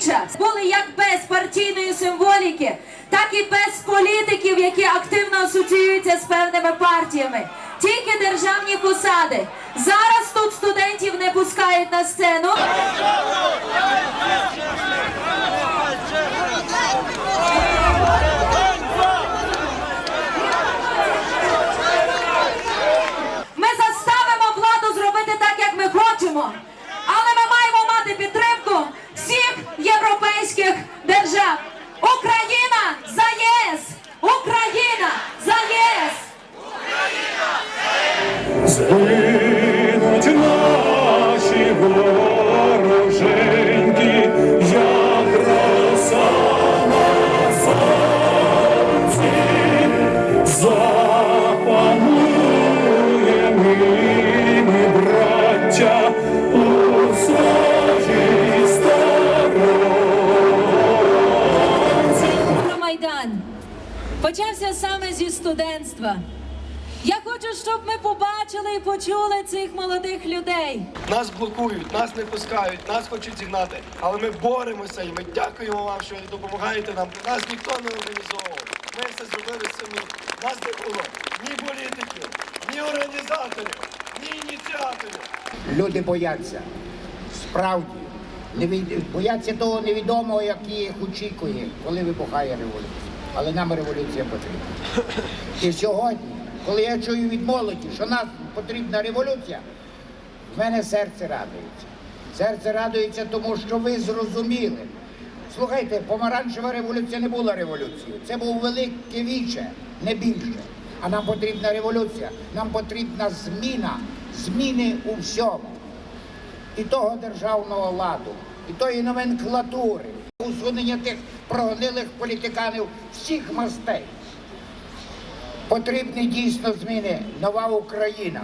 час були як без партійної символіки, так і без політиків, які активно асоціюються з певними партіями. Тільки державні посади зараз тут студентів не пускають на сцену. Згинуть наші вороженьки, як роса запануємо ми, браття, у своїй сторонці. Майдан почався саме зі студентства. Я хочу, щоб ми побачили і почули цих молодих людей. Нас блокують, нас не пускають, нас хочуть зігнати. Але ми боремося і ми дякуємо вам, що ви допомагаєте нам. Нас ніхто не організовував. Ми все зробили самі. Нас не було ні політиків, ні організаторів, ні ініціаторів. Люди бояться. Справді. Невід- Бояться того невідомого, який їх очікує, коли вибухає революція. Але нам революція потрібна. І сьогодні, коли я чую від молоді, що нам потрібна революція, в мене серце радується. Серце радується, тому що ви зрозуміли. Слухайте, помаранчева революція не була революцією. Це був велике віче, не більше. А нам потрібна революція, нам потрібна зміна, зміни у всьому і того державного ладу, і тої номенклатури, усунення тих прогнилих політиканів всіх мастей. Потрібні дійсно зміни, нова Україна.